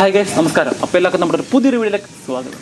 Hi guys നമസ്കാരം. അപ്പോൾ എല്ലാവർക്കും നമ്മുടെ ഒരു പുതിയൊരു വീഡിയോയിലേക്ക് സ്വാഗതം.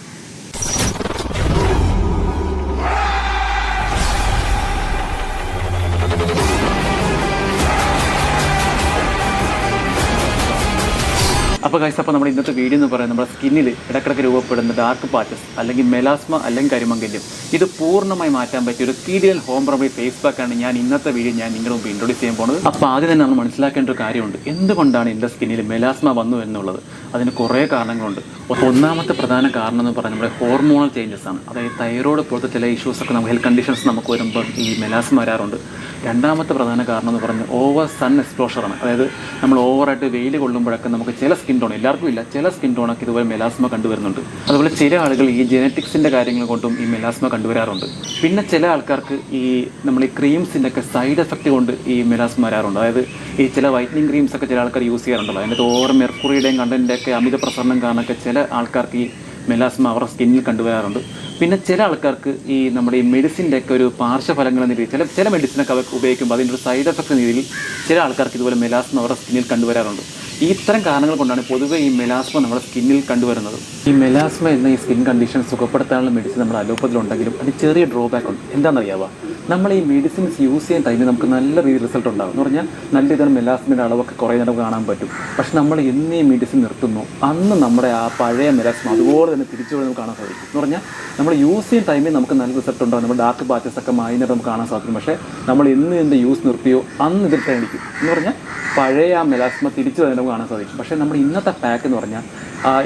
അപ്പോൾ ഗൈസ് അപ്പോൾ നമ്മുടെ ഇന്നത്തെ വീഡിയോ എന്ന് പറയുന്നത് നമ്മുടെ സ്കിന്നിൽ ഇടക്കിടക്ക് രൂപപ്പെടുന്ന ഡാർക്ക് പാച്ചസ് അല്ലെങ്കിൽ മെലാസ്മ അല്ലെങ്കിൽ കരിമങ്കല്യം. ഇത് പൂർണമായി മാറ്റാൻ പറ്റിയ ഒരു കീരിയൽ ഹോം റെമഡി ഫേസ് പാക്കാണ് ഞാൻ ഇന്നത്തെ വീഡിയോ ഞാൻ നിങ്ങളുടെ മുമ്പ് ഇൻട്രൊഡ്യൂസ് ചെയ്യാൻ പോകുന്നത്. അപ്പോൾ ആദ്യം തന്നെ നമ്മൾ മനസ്സിലാക്കേണ്ട ഒരു കാര്യമുണ്ട്. എന്തുകൊണ്ടാണ് എന്റെ സ്കിന്നിൽ മെലാസ്മ വന്നു എന്നുള്ളത്? അതിന് കുറേ കാരണങ്ങളുണ്ട്. ഒന്നാമത്തെ പ്രധാന കാരണം എന്ന് പറഞ്ഞാൽ നമ്മുടെ ഹോർമോണൽ ചേഞ്ചസ് ആണ്. അതായത് തൈറോയ്ഡ് പോലത്തെ ചില ഇഷ്യൂസ് ഒക്കെ നമുക്ക് ഹെൽത്ത് കണ്ടീഷൻസ് നമുക്ക് വരുമ്പോൾ ഈ മെലാസ്മ വരാറുണ്ട്. രണ്ടാമത്തെ പ്രധാന കാരണം എന്ന് പറഞ്ഞാൽ ഓവർ സൺ എക്സ്പ്ലോഷറാണ് അതായത് നമ്മൾ ഓവറായിട്ട് വെയിൽ കൊള്ളുമ്പോഴൊക്കെ നമുക്ക് ചില സ്കിൻ ടോൺ എല്ലാവർക്കും ഇല്ല. ചില സ്കിൻ ടോണൊക്കെ ഇതുപോലെ മെലാസ്മ കണ്ടുവരുന്നുണ്ട്. അതുപോലെ ചില ആളുകൾ ഈ ജെനറ്റിക്സിന്റെ കാര്യങ്ങൾ കൊണ്ടും ഈ മെലാസ്മ കണ്ടുവരാറുണ്ട്. പിന്നെ ചില ആൾക്കാർക്ക് ഈ നമ്മൾ ഈ ക്രീംസിന്റെ ഒക്കെ സൈഡ് എഫക്റ്റ് കൊണ്ട് ഈ മെലാസ്മ വരാറുണ്ട്. അതായത് ഈ ചില വൈറ്റനിങ് ക്രീംസ് ഒക്കെ ചില ആൾക്കാർ യൂസ് ചെയ്യാറുണ്ടല്ലോ. അതിന്റെ ഓവർ മെർക്കുറിയുടെയും കണ്ടന്റെ ഒക്കെ അമിത പ്രസരണം കാരണമൊക്കെ ചില ആൾക്കാർക്ക് ഈ മെലാസ്മ അവരുടെ സ്കിന്നിൽ കണ്ടുവരാറുണ്ട്. പിന്നെ ചില ആൾക്കാർക്ക് ഈ നമ്മുടെ ഈ മെഡിസിന്റെ ഒക്കെ ഒരു പാർശ്വഫലങ്ങൾ എന്ന രീതിയിൽ ചില ചില മെഡിസിനൊക്കെ അവർ ഉപയോഗിക്കുമ്പോൾ അതിന്റെ ഒരു സൈഡ് എഫക്റ്റ് രീതിയിൽ ചില ആൾക്കാർക്ക് ഇതുപോലെ മെലാസ്മ അവരുടെ സ്കിന്നിൽ കണ്ടുവരാറുണ്ട്. ഈ ഇത്തരം കാരണങ്ങൾ കൊണ്ടാണ് പൊതുവേ ഈ മെലാസ്മ നമ്മുടെ സ്കിന്നിൽ കണ്ടുവരുന്നത്. ഈ മെലാസ്മ എന്ന ഈ സ്കിൻ കണ്ടീഷൻ സുഖപ്പെടുത്താനുള്ള മെഡിസിൻ നമ്മുടെ അലോപ്പത്തിലുണ്ടെങ്കിലും അതിന് ചെറിയ ഡ്രോബാക്ക് ഉണ്ട്. എന്താണെന്നറിയാവുക നമ്മൾ ഈ മെഡിസിൻസ് യൂസ് ചെയ്യുന്ന ടൈമിൽ നമുക്ക് നല്ല രീതിയിൽ റിസൾട്ട് ഉണ്ടാകും എന്ന് പറഞ്ഞാൽ നല്ല രീതിയിൽ മെലാസ്മിന്റെ അളവൊക്കെ കുറേ കാണാൻ പറ്റും. പക്ഷെ നമ്മൾ എന്ന് ഈ മെഡിസിൻ നിർത്തുന്നു. അന്ന് നമ്മുടെ ആ പഴയ മെലാസ്മ അതുപോലെ തന്നെ തിരിച്ചു വരുന്നത് കാണാൻ സാധിക്കും. എന്ന് പറഞ്ഞാൽ നമ്മൾ യൂസ് ചെയ്യുന്ന ടൈമിൽ നമുക്ക് നല്ല റിസൾട്ട് ഉണ്ടാകും നമ്മുടെ ഡാർക്ക് പാച്ചസ് ഒക്കെ മൈനർ നമുക്ക് കാണാൻ സാധിക്കും. പക്ഷേ നമ്മൾ എന്ന് ഇതിന്റെ യൂസ് നിർത്തിയോ അന്ന് ഇതിൽ തേടിക്കും എന്ന് പറഞ്ഞാൽ പഴയ ആ മെലാസ്മ തിരിച്ചു തന്നെ കാണാൻ സാധിക്കും. പക്ഷേ നമ്മുടെ ഇന്നത്തെ പാക്ക് എന്ന് പറഞ്ഞാൽ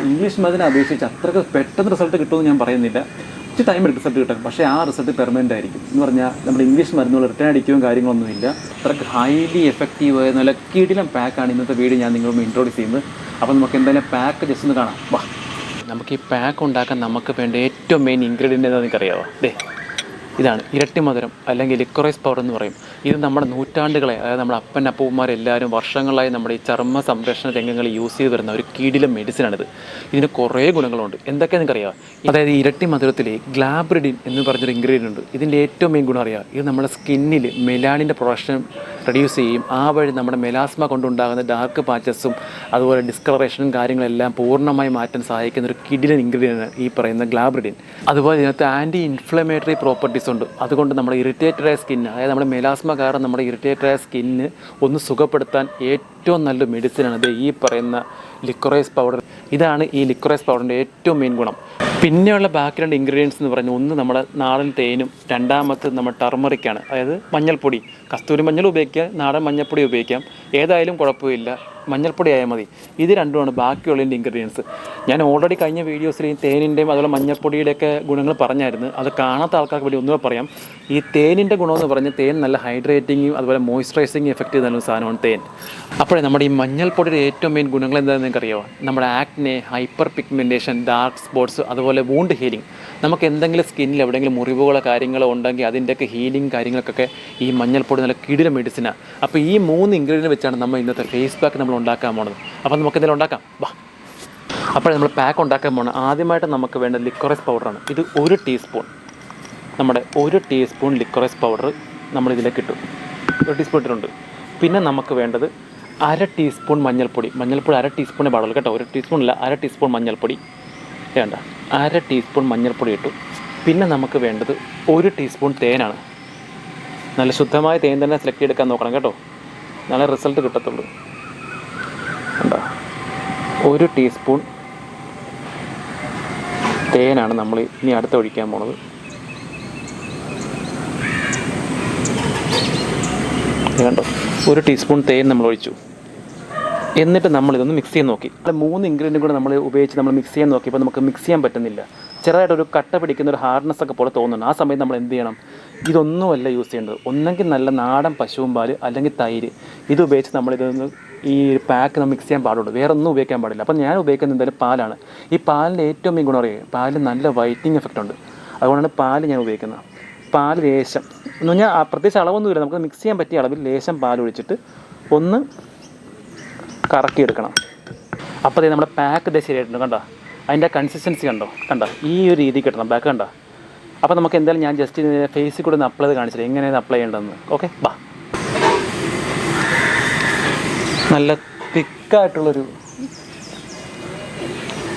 ഇംഗ്ലീഷ് മരുന്നിനെ അപേക്ഷിച്ച് അത്രയ്ക്ക് പെട്ടെന്ന് റിസൾട്ട് കിട്ടുമെന്ന് ഞാൻ പറയുന്നില്ല. കുറച്ച് ടൈം റിസൾട്ട് കിട്ടാൻ പക്ഷേ ആ റിസൾട്ട് പെർമനന്റ് ആയിരിക്കും. എന്ന് പറഞ്ഞാൽ നമ്മുടെ ഇംഗ്ലീഷ് മരുന്നുകൾ റിട്ടേൺ അടിക്കുകയും കാര്യങ്ങളൊന്നുമില്ല. അത്രയ്ക്ക് ഹൈലി എഫക്റ്റീവ് ആയ നല്ല കിടിലം പാക്കാണ് ഇന്നത്തെ വീഡിയോ ഞാൻ നിങ്ങളൊന്ന് ഇൻട്രോഡ്യൂസ് ചെയ്യുന്നത്. അപ്പോൾ നമുക്ക് എന്തായാലും പാക്ക് ജസ്റ്റ് ഒന്ന് കാണാം. വാ. നമുക്ക് ഈ പാക്ക് ഉണ്ടാക്കാൻ നമുക്ക് വേണ്ട ഏറ്റവും മെയിൻ ഇൻഗ്രീഡിയന്റ് എന്താണെന്ന് അറിയാമോ ദേ. ഇതാണ് ഇരട്ടി മധുരം അല്ലെങ്കിൽ ലിക്വറൈസ് പൗഡർ എന്ന് പറയും. ഇത് നമ്മുടെ നൂറ്റാണ്ടുകളെ അതായത് നമ്മുടെ അപ്പൻ അപ്പൂമാരെല്ലാവരും വർഷങ്ങളായി നമ്മുടെ ഈ ചർമ്മ സംരക്ഷണ രംഗങ്ങളിൽ യൂസ് ചെയ്ത് വരുന്ന ഒരു കീടിലെ മെഡിസിനാണിത് ഇതിന് കുറേ ഗുണങ്ങളുണ്ട്. എന്തൊക്കെ നിങ്ങൾക്കറിയാം? അതായത് ഇരട്ടി മധുരത്തിൽ ഗ്ലാബ്രിഡിൻ എന്ന് പറഞ്ഞൊരു ഇൻഗ്രീഡിയന്റ് ഉണ്ട്. ഇതിന്റെ ഏറ്റവും മെയിൻ ഗുണം അറിയാം? ഇത് നമ്മുടെ സ്കിന്നിൽ മെലാനിന്റെ പ്രൊഡക്ഷൻ റെഡ്യൂസ് ചെയ്യും. ആ വഴി നമ്മുടെ മെലാസ്മ കൊണ്ടുണ്ടാകുന്ന ഡാർക്ക് പാച്ചസും അതുപോലെ ഡിസ്കളറേഷനും കാര്യങ്ങളെല്ലാം പൂർണമായി മാറ്റാൻ സഹായിക്കുന്ന ഒരു കിഡിലൻ ഇൻഗ്രീഡിയന്റ് ഈ പറയുന്ന ഗ്ലാബ്രിഡിൻ. അതുപോലെ ഇതിനകത്ത് ആന്റി ഇൻഫ്ലമേറ്ററി പ്രോപ്പർട്ടീസ് ഉണ്ട്. അതുകൊണ്ട് നമ്മുടെ ഇറിറ്റേറ്റഡായ സ്കിന്ന് അതായത് നമ്മുടെ മെലാസ്മ കാരണം നമ്മുടെ ഇറിറ്റേറ്റഡായ സ്കിന്ന് ഒന്ന് സുഖപ്പെടുത്താൻ ഏറ്റവും നല്ല മെഡിസിനാണ് ഇത് ഈ പറയുന്ന ലിക്വറൈസ് പൗഡർ ഇതാണ് ഈ ലിക്വറൈസ് പൗഡറിന്റെ ഏറ്റവും മെയിൻ ഗുണം. പിന്നെയുള്ള ബാക്കി രണ്ട് ഇൻഗ്രീഡിയൻസ് എന്ന് പറഞ്ഞാൽ ഒന്ന് നമ്മുടെ നാടൻ തേനും രണ്ടാമത്തെ നമ്മുടെ ടർമറിക്കാണ് അതായത് മഞ്ഞൾപ്പൊടി. കസ്തൂരി മഞ്ഞൾ ഉപയോഗിക്കാം നാടൻ മഞ്ഞൾപ്പൊടി ഉപയോഗിക്കാം. ഏതായാലും കുഴപ്പമില്ല. മഞ്ഞൾപ്പൊടി ആയാൽ മതി. ഇത് രണ്ടുമാണ് ബാക്കിയുള്ളതിന്റെ ഇൻഗ്രീഡിയൻസ് ഞാൻ ഓൾറെഡി കഴിഞ്ഞ വീഡിയോസിൽ ഈ തേനിന്റെയും അതുപോലെ മഞ്ഞൾപ്പൊടിയുടെയൊക്കെ ഗുണങ്ങൾ പറഞ്ഞായിരുന്നു. അത് കാണാത്ത ആൾക്കാർക്ക് വേണ്ടി ഒന്നുകൂടെ പറയാം. ഈ തേനിന്റെ ഗുണമെന്ന് പറഞ്ഞാൽ തേൻ നല്ല ഹൈഡ്രേറ്റിങ്ങും അതുപോലെ മോയ്സ്ചറൈസിങ് എഫക്റ്റ് ഒരു സാധനമാണ് തേൻ. അപ്പോഴേ നമ്മുടെ ഈ മഞ്ഞൾപ്പൊടിയുടെ ഏറ്റവും മെയിൻ ഗുണങ്ങൾ എന്താണെന്ന് നിങ്ങൾക്കറിയാമോ നമ്മുടെ acne hyper pigmentation dark spots അതുപോലെ വൂണ്ട് ഹീലിംഗ് നമുക്ക് എന്തെങ്കിലും സ്കിന്നിൽ എവിടെയെങ്കിലും മുറിവുകളോ കാര്യങ്ങളോ ഉണ്ടെങ്കിൽ അതിന്റെയൊക്കെ ഹീലിംഗ് കാര്യങ്ങൾക്കൊക്കെ ഈ മഞ്ഞൾപ്പൊടി നല്ല കിടില മെഡിസിനാണ് അപ്പോൾ ഈ മൂന്ന് ഇൻഗ്രീഡിയന്റ് വെച്ചാണ് നമ്മൾ ഇന്നത്തെ ഫേസ് പാക്ക് നമ്മൾ ഉണ്ടാക്കാൻ പോണത്. അപ്പോൾ നമുക്ക് എന്തെങ്കിലും ഉണ്ടാക്കാം. വാ. അപ്പോൾ നമ്മൾ പാക്ക് ഉണ്ടാക്കാൻ പോകണം ആദ്യമായിട്ട് നമുക്ക് വേണ്ട ലിക്വറൈസ് പൗഡറാണ്. ഇത് ഒരു ടീസ്പൂൺ. നമ്മുടെ ഒരു ടീസ്പൂൺ ലിക്വറൈസ് പൗഡർ നമ്മൾ ഇതിലേക്ക് ഇട്ടു. ഒരു ടീസ്പൂൺ ഇട്ടിട്ടുണ്ട്. പിന്നെ നമുക്ക് വേണ്ടത് അര ടീസ്പൂൺ മഞ്ഞൾപ്പൊടി. മഞ്ഞൾപ്പൊടി അര ടീസ്പൂണേ പാടുള്ളൂ കേട്ടോ. ഒരു ടീസ്പൂൺ അല്ല അര ടീസ്പൂൺ മഞ്ഞൾപ്പൊടി. വേണ്ട. അര ടീസ്പൂൺ മഞ്ഞൾപ്പൊടി ഇട്ടു. പിന്നെ നമുക്ക് വേണ്ടത് ഒരു ടീസ്പൂൺ തേനാണ്. നല്ല ശുദ്ധമായ തേൻ തന്നെ സെലക്ട് ചെയ്തെടുക്കാൻ നോക്കണം കേട്ടോ. നല്ല റിസൾട്ട് കിട്ടത്തുള്ളൂ. കണ്ടോ? ഒരു ടീസ്പൂൺ തേനാണ് നമ്മൾ ഇനി അടുത്ത് ഒഴിക്കാൻ പോണത്. കണ്ടോ? ഒരു ടീസ്പൂൺ തേൻ നമ്മൾ ഒഴിച്ചു. എന്നിട്ട് നമ്മൾ ഇതൊന്ന് മിക്സ് ചെയ്യാൻ നോക്കി. അത് മൂന്ന് ഇൻഗ്രീഡിയന്റ് കൂടെ നമ്മൾ ഉപയോഗിച്ച് നമ്മൾ മിക്സ് ചെയ്യാൻ നോക്കിയപ്പോൾ നമുക്ക് മിക്സ് ചെയ്യാൻ പറ്റുന്നില്ല. ചെറുതായിട്ടൊരു കട്ട പിടിക്കുന്ന ഒരു ഹാർഡ്നെസ് ഒക്കെ പോലെ തോന്നുന്നു ആ സമയത്ത് നമ്മൾ എന്ത് ചെയ്യണം? ഇതൊന്നുമല്ല യൂസ് ചെയ്യേണ്ടത്. ഒന്നെങ്കിൽ നല്ല നാടൻ പശുവും പാൽ അല്ലെങ്കിൽ തൈര്. ഇത് ഉപയോഗിച്ച് നമ്മളിതൊന്ന് ഈ പാക്ക് നമ്മൾ മിക്സ് ചെയ്യാൻ പാടുള്ളൂ. വേറെ ഒന്നും ഉപയോഗിക്കാൻ പാടില്ല. അപ്പം ഞാൻ ഉപയോഗിക്കുന്നത് എന്തായാലും പാലാണ്. ഈ പാലിന്റെ ഏറ്റവും മെയിൻ ഗുണം അറിയാം? പാലിന് നല്ല വൈറ്റിംഗ് എഫക്റ്റ് ഉണ്ട്. അതുകൊണ്ടാണ് പാൽ ഞാൻ ഉപയോഗിക്കുന്നത്. പാൽ ലേശം. എന്ന് പറഞ്ഞാൽ പ്രത്യേകിച്ച് അളവൊന്നുമില്ല. നമുക്ക് മിക്സ് ചെയ്യാൻ പറ്റിയ അളവിൽ ലേശം പാൽ ഒഴിച്ചിട്ട് ഒന്ന് കറക്കിയെടുക്കണം. അപ്പോൾ ദേ നമ്മുടെ പാക്ക് ഇതേ ശരിയായിട്ടുണ്ട് കണ്ടോ? അതിന്റെ കൺസിസ്റ്റൻസി കണ്ടോ? കണ്ടോ? ഈ ഒരു രീതി കിട്ടണം പാക്ക് കണ്ടോ? അപ്പോൾ നമുക്ക് എന്തായാലും ഞാൻ ജസ്റ്റ് ഫേസിൽ കൂടെ ഒന്ന് അപ്ലൈ ചെയ്ത് കാണിച്ചില്ല എങ്ങനെയാണ് അപ്ലൈ ചെയ്യേണ്ടതെന്ന്. ഓക്കെ ബാ നല്ല തിക്കായിട്ടുള്ളൊരു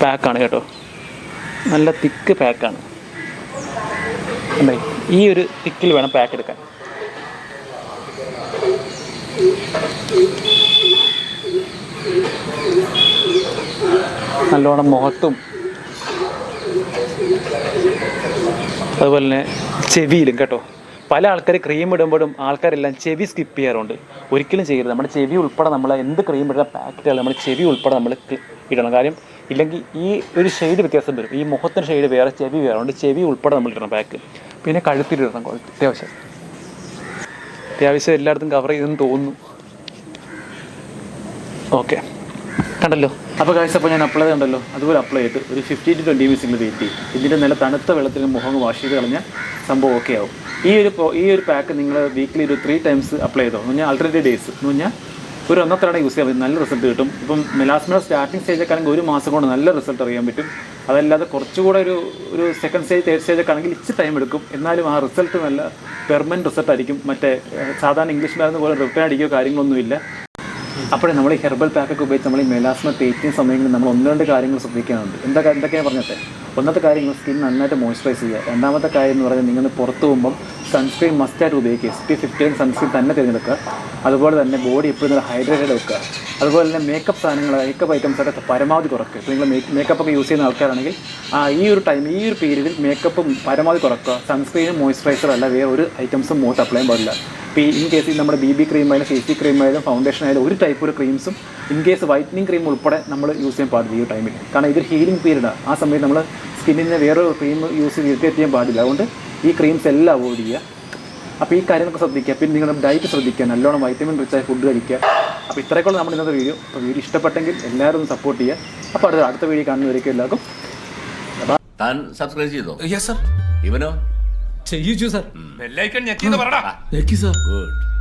പാക്കാണ് കേട്ടോ. നല്ല തിക്ക് പാക്കാണ് ഈ ഒരു തിക്കിൽ വേണം പാക്ക് എടുക്കാൻ. നല്ലോണം മുഖത്തും അതുപോലെ തന്നെ ചെവിയിലും കേട്ടോ. പല ആൾക്കാർ ക്രീം ഇടുമ്പോഴും ആൾക്കാരെല്ലാം ചെവി സ്കിപ്പ് ചെയ്യാറുണ്ട്. ഒരിക്കലും ചെയ്യരുത്. നമ്മുടെ ചെവി ഉൾപ്പെടെ നമ്മൾ എന്ത് ക്രീം ഇടുന്ന പാക്കറ്റുകൾ നമ്മുടെ ചെവി ഉൾപ്പെടെ നമ്മൾ ഇടണം. കാര്യം ഇല്ലെങ്കിൽ ഈ ഒരു ഷെയ്ഡ് വ്യത്യാസം വരും. ഈ മുഖത്തിന് ഷെയ്ഡ് വേറെ ചെവി വേറെ. ഉണ്ട് ചെവി ഉൾപ്പെടെ നമ്മൾ ഇടണം പാക്ക് പിന്നെ കഴുത്തിലിടണം അത്യാവശ്യം. അത്യാവശ്യം എല്ലായിടത്തും കവർ ചെയ്തെന്ന് തോന്നുന്നു. ഓക്കെ കണ്ടല്ലോ? അപ്പോൾ കാഴ്ച അപ്പോൾ ഞാൻ അപ്ലൈ ഉണ്ടല്ലോ അതുപോലെ അപ്ലൈ ചെയ്തിട്ട് ഒരു ഫിഫ്റ്റി ടു ട്വന്റി മിനിറ്റ്സിൽ വെയിറ്റ് ചെയ്യും ഇതിന്റെ നല്ല തണുത്ത വെള്ളത്തിൽ മുഖം വാഷ് ചെയ്ത് കളഞ്ഞാൽ സംഭവം ഓക്കെ ആവും. ഈ ഒരു ഈ ഒരു പാക്ക് നിങ്ങൾ വീക്കിലി ഒരു ത്രീ ടൈംസ് അപ്ലൈ ചെയ്തോ? എന്ന് പറഞ്ഞാൽ ആൾട്ടർനേറ്റീവ് ഡേയ്സ് എന്ന് പറഞ്ഞാൽ ഒരു ഒന്നത്തവണ യൂസ് ചെയ്യാൻ നല്ല റിസൾട്ട് കിട്ടും. ഇപ്പം മെലാസ്മയുടെ സ്റ്റാർട്ടിംഗ് സ്റ്റേജൊക്കെ ആണെങ്കിൽ ഒരു മാസം കൊണ്ട് നല്ല റിസൾട്ട് അറിയാൻ പറ്റും. അതല്ലാതെ കുറച്ചുകൂടെ ഒരു ഒരു സെക്കൻഡ് സ്റ്റേജ് തേർഡ് സ്റ്റേജൊക്കെ ആണെങ്കിൽ ഇച്ചിരി ടൈം എടുക്കും. എന്നാലും ആ റിസൾട്ട് നല്ല പെർമനന്റ് റിസൾട്ട് ആയിരിക്കും. മറ്റേ സാധാരണ ഇംഗ്ലീഷ് മരുന്ന് പോലെ റിപ്പയർ അടിക്കുകയോ കാര്യങ്ങളൊന്നുമില്ല. അപ്പോഴേ നമ്മൾ ഈ ഹെർബൽ പാക്കൊക്കെ ഉപയോഗിച്ച് നമ്മൾ ഈ മെലാസ്മ തേക്കുന്ന സമയങ്ങളിൽ നമ്മൾ ഒന്ന് രണ്ട് കാര്യങ്ങൾ ശ്രദ്ധിക്കാനുണ്ട്. എന്താ എന്തൊക്കെയാണ് പറഞ്ഞത്? ഒന്നത്തെ കാര്യം സ്കിൻ നന്നായിട്ട് മോയ്സ്ചറൈസ് ചെയ്യുക. രണ്ടാമത്തെ കാര്യം എന്ന് പറഞ്ഞാൽ നിങ്ങൾ പുറത്ത് പോകുമ്പം സൺസ്ക്രീൻ മസ്റ്റായിട്ട് ഉപയോഗിക്കുക. എസ് പി ഫിഫ്റ്റീൻ സൺസ്ക്രീൻ തന്നെ തിരഞ്ഞെടുക്കുക. അതുപോലെ തന്നെ ബോഡി എപ്പോഴും നല്ല ഹൈഡ്രേറ്റഡ് വെക്കുക. അതുപോലെ തന്നെ മേക്കപ്പ് സാധനങ്ങൾ മേക്കപ്പ് ഐറ്റംസ് ഒക്കെ പരമാവധി കുറക്കുക. ഇപ്പോൾ നിങ്ങൾ മേക്കപ്പ് ഒക്കെ യൂസ് ചെയ്യുന്ന ആൾക്കാരാണെങ്കിൽ ഈ ഒരു ടൈം ഈ ഒരു പീരീഡിൽ മേക്കപ്പും പരമാവധി കുറക്കുക. സൺസ്ക്രീനും മോയ്സ്ചറൈസർ അല്ല വേറെ ഒരു ഐറ്റംസും മുഖത്ത് അപ്ലൈ ചെയ്യാൻ പാടില്ല. ഇപ്പോൾ ഈ ഇൻ കേസ് നമ്മുടെ ബി ബി ക്രീം ആയാലും ഫേസ് ക്രീം ആയാലും ഫൗണ്ടേഷൻ ആയാലും ഒരു ടൈപ്പ് ഒരു ക്രീംസും ഇൻ കേസ് വൈറ്റനിങ് ക്രീം ഉൾപ്പെടെ നമ്മൾ യൂസ് ചെയ്യാൻ പാടില്ല ഈ ഒരു ടൈമിൽ കാരണം ഇതൊരു ഹീലിംഗ് പീരീഡാണ് ആ. സമയത്ത് നമ്മൾ സ്കിന്നിന്റെ വേറൊരു ക്രീം യൂസ് ചെയ്ത് ഇറിറ്റേറ്റ് ചെയ്യാൻ പാടില്ല. അതുകൊണ്ട് ഈ ക്രീംസ് എല്ലാം അവോയ്ഡ് ചെയ്യുക. അപ്പോൾ ഈ കാര്യങ്ങളൊക്കെ ശ്രദ്ധിക്കുക. പിന്നെ നിങ്ങളുടെ ഡയറ്റ് ശ്രദ്ധിക്കുക. നല്ലോണം വൈറ്റമിൻ റിച്ച് റിച്ചായ ഫുഡ് കഴിക്കുക. അപ്പോൾ ഇത്രയൊക്കെയുള്ള നമ്മുടെ ഇന്നത്തെ വീഡിയോ അപ്പോൾ വീഡിയോ ഇഷ്ടപ്പെട്ടെങ്കിൽ എല്ലാവരും ഒന്ന് സപ്പോർട്ട് ചെയ്യുക. അപ്പോൾ അടുത്ത അടുത്ത വീഡിയോ കാണുന്നവരേക്കും എല്ലാവർക്കും. താൻ സബ്സ്ക്രൈബ് ചെയ്തോ? യെസ് സർ ഇവനോ? ചെയ്യിച്ചു സർ. ഞെക്കി എന്ന് പറടാ. ഞെക്കി സർ. ഗുഡ്.